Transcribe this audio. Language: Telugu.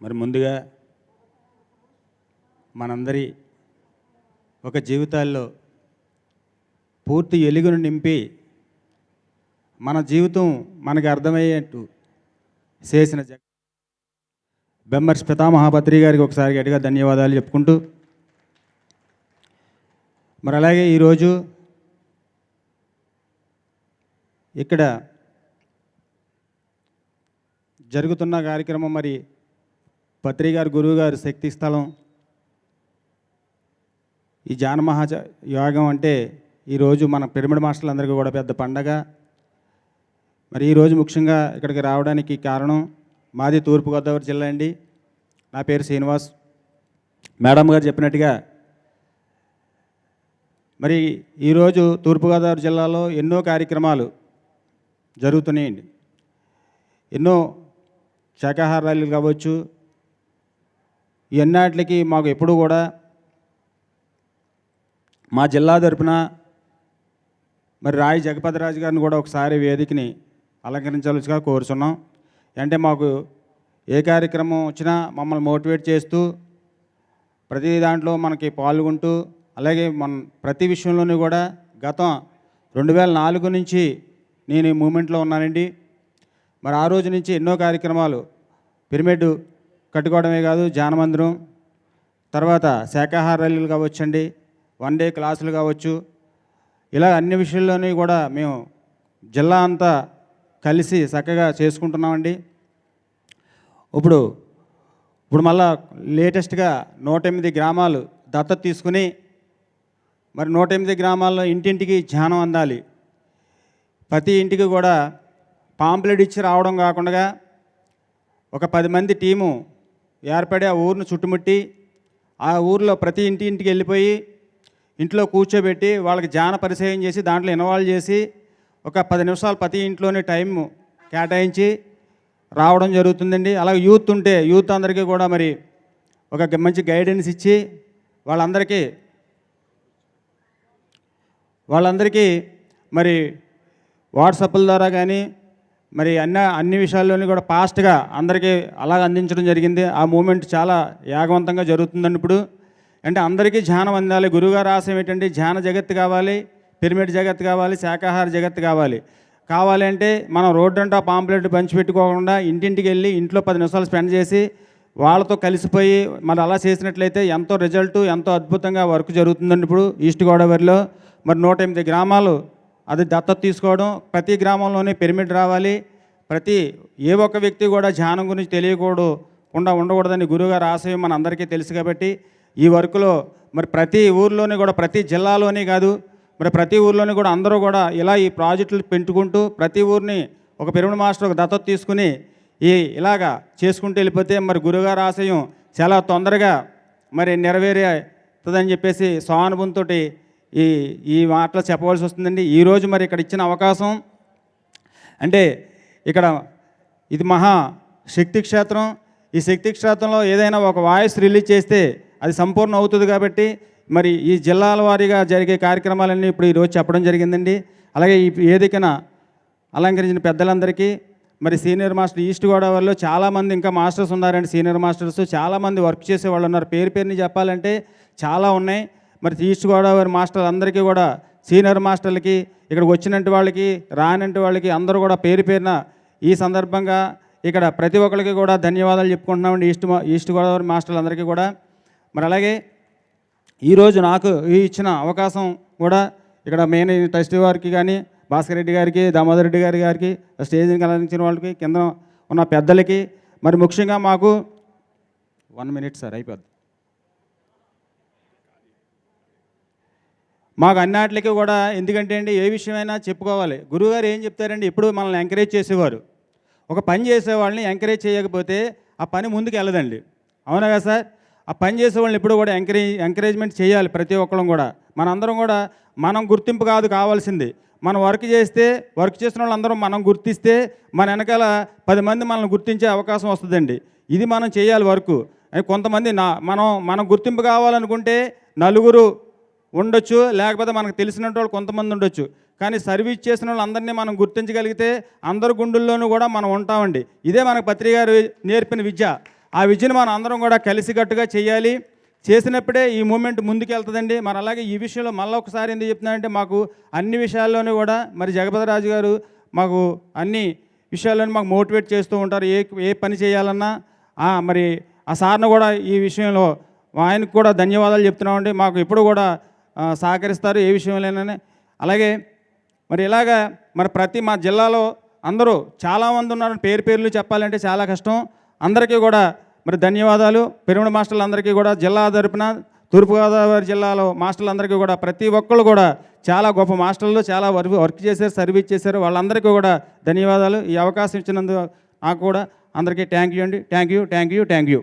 మరి ముందుగా మనందరి ఒక జీవితాల్లో పూర్తి ఎలుగును నింపి మన జీవితం మనకి అర్థమయ్యేట్టు చేసిన జగ బెమ్మర్స్ పితామహాపత్రి గారికి ఒకసారి గట్టిగా ధన్యవాదాలు చెప్పుకుంటూ మరి అలాగే ఈరోజు ఇక్కడ జరుగుతున్న కార్యక్రమం మరి పత్రి గారు గురువు గారు శక్తి స్థలం. ఈ జానమహాజ యోగం అంటే ఈరోజు మన పిరమిడ్ మాస్టర్లందరికీ కూడా పెద్ద పండగ. మరి ఈరోజు ముఖ్యంగా ఇక్కడికి రావడానికి కారణం మాది తూర్పుగోదావరి జిల్లా అండి. నా పేరు శ్రీనివాస్. మేడం గారు చెప్పినట్టుగా మరి ఈరోజు తూర్పుగోదావరి జిల్లాలో ఎన్నో కార్యక్రమాలు జరుగుతున్నాయండి. ఎన్నో శాకాహార ర్యాలీలు కావచ్చు ఇవన్నిటికి మాకు ఎప్పుడు కూడా మా జిల్లా తరపున మరి రాయి జగపతిరాజు గారిని కూడా ఒకసారి వేదికని అలంకరించాల్సిగా కోరుచున్నాం. అంటే మాకు ఏ కార్యక్రమం వచ్చినా మమ్మల్ని మోటివేట్ చేస్తూ ప్రతి దాంట్లో మనకి పాల్గొంటూ అలాగే మన ప్రతి విషయంలోనూ కూడా గతం రెండు వేల నాలుగు నుంచి నేను ఈ మూమెంట్లో ఉన్నానండి. మరి ఆ రోజు నుంచి ఎన్నో కార్యక్రమాలు పిరమిడ్ కట్టుకోవడమే కాదు జానమందిరం తర్వాత శాఖాహార ర్యాలీలు కావచ్చండి వన్ డే క్లాసులు కావచ్చు. ఇలా అన్ని విషయాల్లోని కూడా మేము జిల్లా అంతా కలిసి చక్కగా చేసుకుంటున్నామండి. ఇప్పుడు ఇప్పుడు మళ్ళా లేటెస్ట్గా నూట ఎనిమిది గ్రామాలు దత్తత తీసుకుని మరి నూట ఎనిమిది గ్రామాల్లో ఇంటింటికి ధ్యానం అందాలి. ప్రతి ఇంటికి కూడా పాంప్లెట్ ఇచ్చి రావడం కాకుండా ఒక పది మంది టీము ఏర్పడి ఆ ఊరిని చుట్టుముట్టి ఆ ఊరిలో ప్రతి ఇంటి ఇంటికి వెళ్ళిపోయి ఇంట్లో కూర్చోబెట్టి వాళ్ళకి ధ్యాన పరిచయం చేసి దాంట్లో ఇన్వాల్వ్ చేసి ఒక పది నిమిషాలు ప్రతి ఇంట్లోనే టైం కేటాయించి రావడం జరుగుతుందండి. అలాగే యూత్ ఉంటే యూత్ అందరికీ కూడా మరి ఒక మంచి గైడెన్స్ ఇచ్చి వాళ్ళందరికీ వాళ్ళందరికీ మరి వాట్సాప్ల ద్వారా కానీ మరి అన్న అన్ని విషయాల్లోని కూడా ఫాస్ట్గా అందరికీ అలా అందించడం జరిగింది. ఆ మూమెంట్ చాలా యాగవంతంగా జరుగుతుందండి ఇప్పుడు. అంటే అందరికీ ధ్యానం అందాలి. గురువుగారు ఆశయం ఏంటంటే ధ్యాన జగత్తు కావాలి పిరమిడ్ జగత్తు కావాలి శాకాహార జగత్తు కావాలి. కావాలి అంటే మనం రోడ్డు అంటా పాంప్లెట్ పంచిపెట్టుకోకుండా ఇంటింటికి వెళ్ళి ఇంట్లో పది నిమిషాలు స్పెండ్ చేసి వాళ్ళతో కలిసిపోయి మరి అలా చేసినట్లయితే ఎంతో రిజల్ట్ ఎంతో అద్భుతంగా వర్క్ జరుగుతుందండి ఇప్పుడు ఈస్ట్ గోదావరిలో. మరి నూట ఎనిమిది గ్రామాలు అది దత్తత తీసుకోవడం ప్రతి గ్రామంలోనే పిరమిడ్ రావాలి. ప్రతి ఏ ఒక్క వ్యక్తి కూడా ధ్యానం గురించి తెలియకూడదు ఉండ ఉండకూడదని గురువుగారు ఆశయం మన అందరికీ తెలుసు కాబట్టి ఈ వర్క్లో మరి ప్రతి ఊర్లోనే కూడా ప్రతి జిల్లాలోనే కాదు మరి ప్రతి ఊర్లోనే కూడా అందరూ కూడా ఇలా ఈ ప్రాజెక్టులు పెంచుకుంటూ ప్రతి ఊరిని ఒక పిరమిడ్ మాస్టర్ ఒక దత్తత తీసుకుని ఈ ఇలాగా చేసుకుంటూ వెళ్ళిపోతే మరి గురుగారు ఆశయం చాలా తొందరగా మరి నెరవేరుతుందని చెప్పేసి సానుభూతితో ఈ ఈ మాటలు చెప్పవలసి వస్తుందండి. ఈరోజు మరి ఇక్కడ ఇచ్చిన అవకాశం అంటే ఇక్కడ ఇది మహా శక్తి క్షేత్రం. ఈ శక్తి క్షేత్రంలో ఏదైనా ఒక వాయిస్ రిలీజ్ చేస్తే అది సంపూర్ణ అవుతుంది కాబట్టి మరి ఈ జిల్లాల వారీగా జరిగే కార్యక్రమాలన్నీ ఇప్పుడు ఈరోజు చెప్పడం జరిగిందండి. అలాగే ఈ ఏదికన అలంకరించిన పెద్దలందరికీ మరి సీనియర్ మాస్టర్ ఈస్ట్ గోదావరిలో చాలామంది ఇంకా మాస్టర్స్ ఉన్నారండి సీనియర్ మాస్టర్స్. చాలామంది వర్క్ చేసే వాళ్ళు ఉన్నారు. పేరు పేరుని చెప్పాలంటే చాలా ఉన్నాయి. మరి ఈస్ట్ గోదావరి మాస్టర్లు అందరికీ కూడా సీనియర్ మాస్టర్లకి ఇక్కడికి వచ్చినట్టు వాళ్ళకి రానంటి వాళ్ళకి అందరూ కూడా పేరు పేరున ఈ సందర్భంగా ఇక్కడ ప్రతి ఒక్కరికి కూడా ధన్యవాదాలు చెప్పుకుంటున్నామండి ఈస్ట్ మా- ఈస్ట్ గోదావరి మాస్టర్లు అందరికీ కూడా. మరి అలాగే ఈరోజు నాకు ఇచ్చిన అవకాశం కూడా ఇక్కడ మెయిన్ ట్రస్టీ వారికి కానీ భాస్కర్ రెడ్డి గారికి దామోదర్ రెడ్డి గారి గారికి స్టేజ్ని కల్పించిన వాళ్ళకి కింద ఉన్న పెద్దలకి మరి ముఖ్యంగా మాకు వన్ మినిట్ సార్ అయిపోద్ది. మాకు అన్నిటికీ కూడా ఎందుకంటే అండి ఏ విషయమైనా చెప్పుకోవాలి. గురువుగారు ఏం చెప్తారండి ఎప్పుడు మనల్ని ఎంకరేజ్ చేసేవారు. ఒక పని చేసేవాళ్ళని ఎంకరేజ్ చేయకపోతే ఆ పని ముందుకు వెళ్ళదండి. అవునా కదా సార్? ఆ పని చేసే వాళ్ళని ఎప్పుడు కూడా ఎంకరేజ్ ఎంకరేజ్మెంట్ చేయాలి ప్రతి ఒక్కళ్ళం కూడా. మనందరం కూడా మనం గుర్తింపు కాదు కావాల్సింది. మనం వర్క్ చేస్తే వర్క్ చేసిన వాళ్ళందరం మనం గుర్తిస్తే మన వెనకాల పది మంది మనల్ని గుర్తించే అవకాశం వస్తుందండి. ఇది మనం చేయాలి వర్క్ కొంతమంది నా మనం మనం గుర్తింపు కావాలనుకుంటే నలుగురు ఉండొచ్చు లేకపోతే మనకు తెలిసిన వాళ్ళు కొంతమంది ఉండొచ్చు. కానీ సర్వీస్ చేసిన వాళ్ళందరినీ మనం గుర్తించగలిగితే అందరి గుండెల్లోనూ కూడా మనం ఉంటామండి. ఇదే మనకు పత్రిక గారు నేర్పిన విద్య. ఆ విద్యను మనం అందరం కూడా కలిసికట్టుగా చేయాలి. చేసినప్పుడే ఈ మూమెంట్ ముందుకెళ్తుందండి. మరి అలాగే ఈ విషయంలో మళ్ళీ ఒకసారి ఎందుకు చెప్తున్నానంటే మాకు అన్ని విషయాల్లోనూ కూడా మరి జగపతి రాజు గారు మాకు అన్ని విషయాల్లోనూ మాకు మోటివేట్ చేస్తూ ఉంటారు. ఏ ఏ పని చేయాలన్నా. మరి ఆ సార్ను కూడా ఈ విషయంలో ఆయనకు కూడా ధన్యవాదాలు చెప్తున్నామండి. మాకు ఇప్పుడు కూడా సహకరిస్తారు ఏ విషయంలోనైనా. అలాగే మరి ఇలాగా మరి ప్రతి మా జిల్లాలో అందరూ చాలామంది ఉన్నారు పేరు పేర్లు చెప్పాలంటే చాలా కష్టం. అందరికీ కూడా మరి ధన్యవాదాలు. పిరమిడ్ మాస్టర్లందరికీ కూడా జిల్లా తరపున తూర్పుగోదావరి జిల్లాలో మాస్టర్లందరికీ కూడా ప్రతి ఒక్కళ్ళు కూడా చాలా గొప్ప మాస్టర్లు చాలా వర్క్ వర్క్ చేశారు సర్వీస్ చేశారు. వాళ్ళందరికీ కూడా ధన్యవాదాలు. ఈ అవకాశం ఇచ్చినందుకు నాకు కూడా అందరికీ థ్యాంక్ యూ అండి. Thank you thank you thank you.